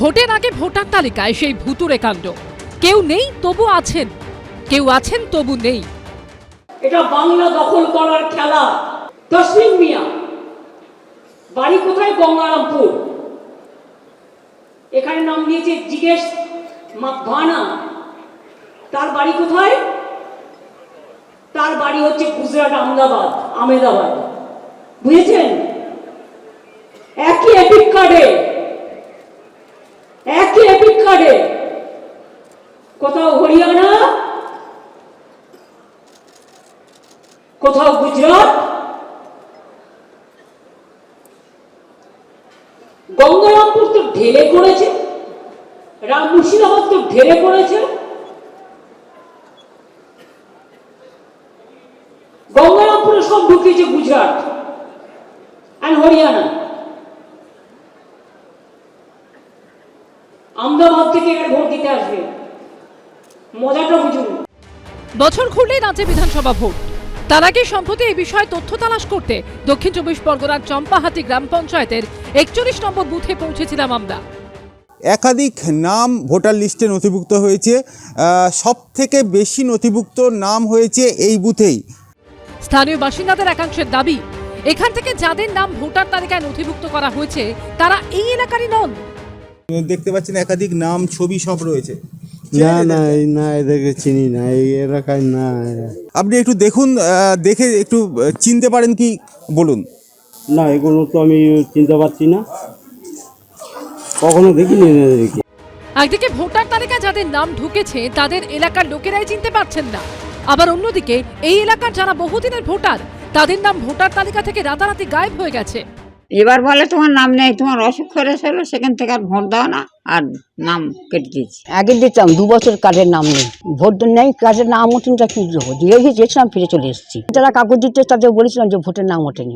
ভোটের আগে ভোটার তালিকায় সেই ভুতুরে কাণ্ড। কেউ নেই, তবু আছেন। কেউ আছেন, তবু নেই। এটা বাংলা দখল করার খেলা। তসলিম মিয়া, বাড়ি কোথায় গঙ্গারামপুর? এখানে নাম দিয়েছে জিজ্ঞেস ভানা তার বাড়ি কোথায়? তার বাড়ি হচ্ছে গুজরাট, আহমেদাবাদ আহমেদাবাদ। বুঝেছেন? একই এপিক কার্ডে একই এপিক কার্ডে কোথাও হরিয়ানা কোথাও গুজরাট গঙ্গারামপুর তো ঢেলে পড়েছে রাম মুর্শিদাবাদ তো ঢেলে পড়েছে গঙ্গারামপুরে সব ঢুকিয়েছে গুজরাট অ্যান্ড হরিয়ানা। আমদাবাদ থেকে এখানে ভোট দিতে আসবে। মজাটা বুঝুন। বছর ঘুরলেই রাজ্যে বিধানসভা ভোট। তার আগে সম্প্রতি এই বিষয়ে তথ্য তালাশ করতে দক্ষিণ চব্বিশ পরগনার চম্পাহাটি গ্রাম পঞ্চায়েতের একচল্লিশ নম্বর বুথে পৌঁছেছিলাম আমরা। একাধিক নাম ভোটার লিস্টে নথিভুক্ত হয়েছে। সব থেকে বেশি নথিভুক্ত নাম হয়েছে এই বুথেই। স্থানীয় বাসিন্দাদের একাংশের দাবি এখান থেকে যাদের নাম ভোটার তালিকায় নথিভুক্ত করা হয়েছে তারা এই এলাকারই নন। দেখতে পাচ্ছেন একাধিক নাম ছবি সব রয়েছে। না না না এদেরকে চিনি না এই এলাকায় না। আপনি একটু দেখুন দেখে একটু চিনতে পারেন কি? বলুন। না এগুলো তো আমি চিনতে পারছি না। কখনো দেখিনি এদেরকে একদিকে ভোটার তালিকায় যাদের নাম ঢুকেছে তাদের এলাকার লোকেরাই চিনতে পারছেন না। আবার অন্যদিকে এই এলাকার যারা বহুদিনের ভোটার তাদের নাম ভোটার তালিকা থেকে রাতারাতি গায়েব হয়ে গেছে। এবার বলে তোমার নাম নেই তোমার অসুখ করেছিল সেখান থেকে আর ভোট দাও না। আর নাম কেটে দিয়েছি। আগে দিতাম দু বছর কাজের নাম নেই। ভোট নেই কাজের নাম ওঠেনটা কি দেবো দিয়ে গিয়েছিলাম ফিরে চলে এসেছি। যারা কাগজ দিতে তাদের বলেছিলাম যে ভোটের নাম ওঠেনি।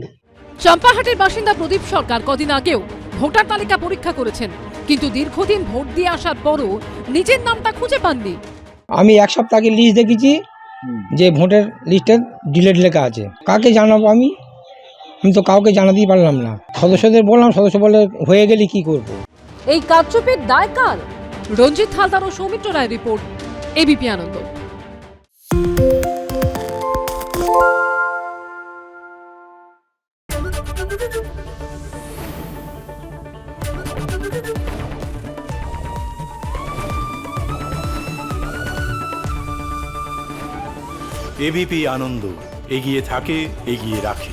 চম্পাহাটের বাসিন্দা প্রদীপ সরকার কদিন আগেও ভোটার তালিকা পরীক্ষা করেছেন কিন্তু দীর্ঘদিন ভোট দিয়ে আসার পরও নিজের নামটা খুঁজে পাননি। আমি এক সপ্তাহ আগে লিস্ট দেখেছি যে ভোটের লিস্টে ডিলেট লেখা আছে। কাকে জানাব আমি? আমি তো কাউকে জানাতেই পারলাম না। সদস্যদের বললাম সদস্য বলে হয়ে গেলে কি করব। এই কারচুপির দায় কার? রঞ্জিত হালদার ও Soumitra Roy report ABP Ananda. ABP Ananda, এগিয়ে থাকে, এগিয়ে রাখে।